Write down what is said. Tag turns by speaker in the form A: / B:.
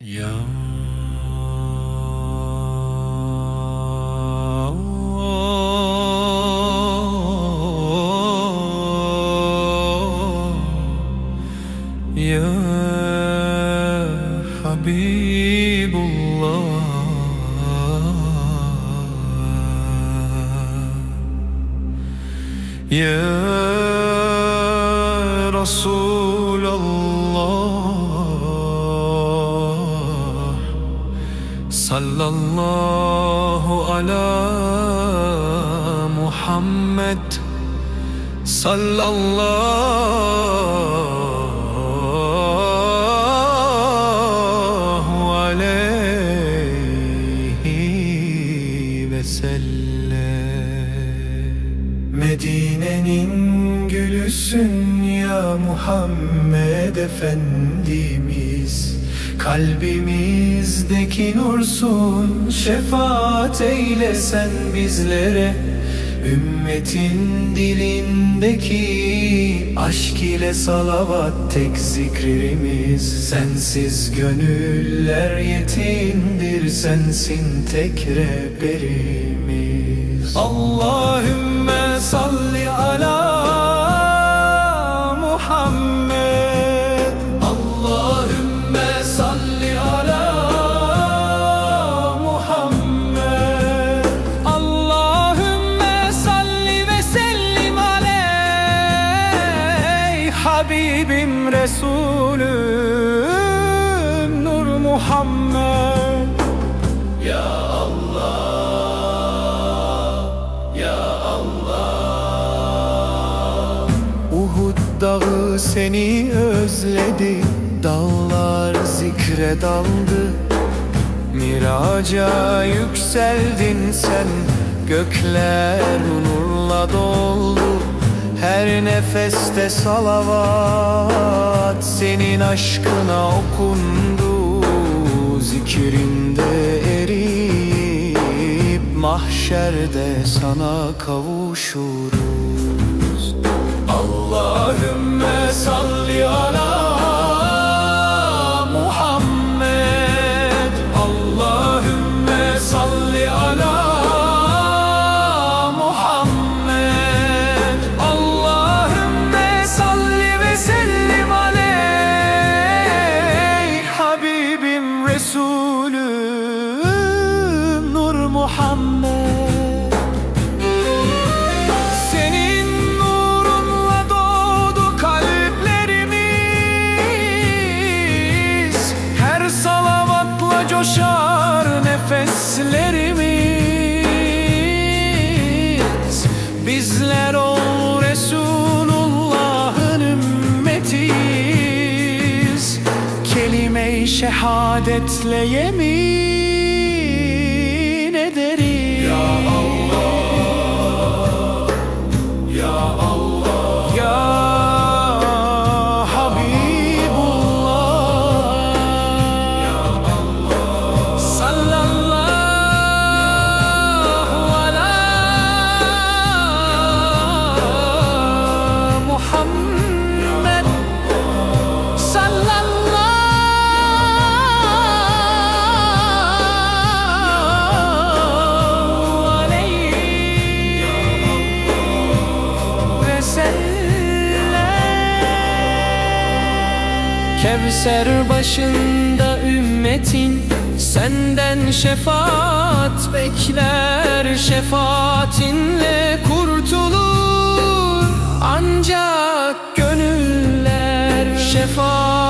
A: Ya Ya Habibullah Ya Resulallah Sallallahu ala Muhammed. Sallallahu aleyhi ve sellem.
B: Medine'nin gülüsün ya Muhammed Efendimiz Kalbimizdeki nursun şefaat eyle sen bizlere. Ümmetin dilindeki aşk ile salavat tek zikrimiz. Sensiz gönüller yetimdir sensin tek rehberimiz. Allahümme
A: Resulüm Nur Muhammed.
B: Uhud dağı seni özledi Dağlar zikre daldı. Miraca yükseldin sen Gökler nurla doldu Her nefeste salavat Senin aşkına okundu. Zikrinde eriyip Mahşerde sana kavuşuruz. Allahümme salli ala
A: şehadetle yemin Kevser başında ümmetin Senden şefaat bekler. Şefaatinle kurtulur Ancak gönüller. Şefaat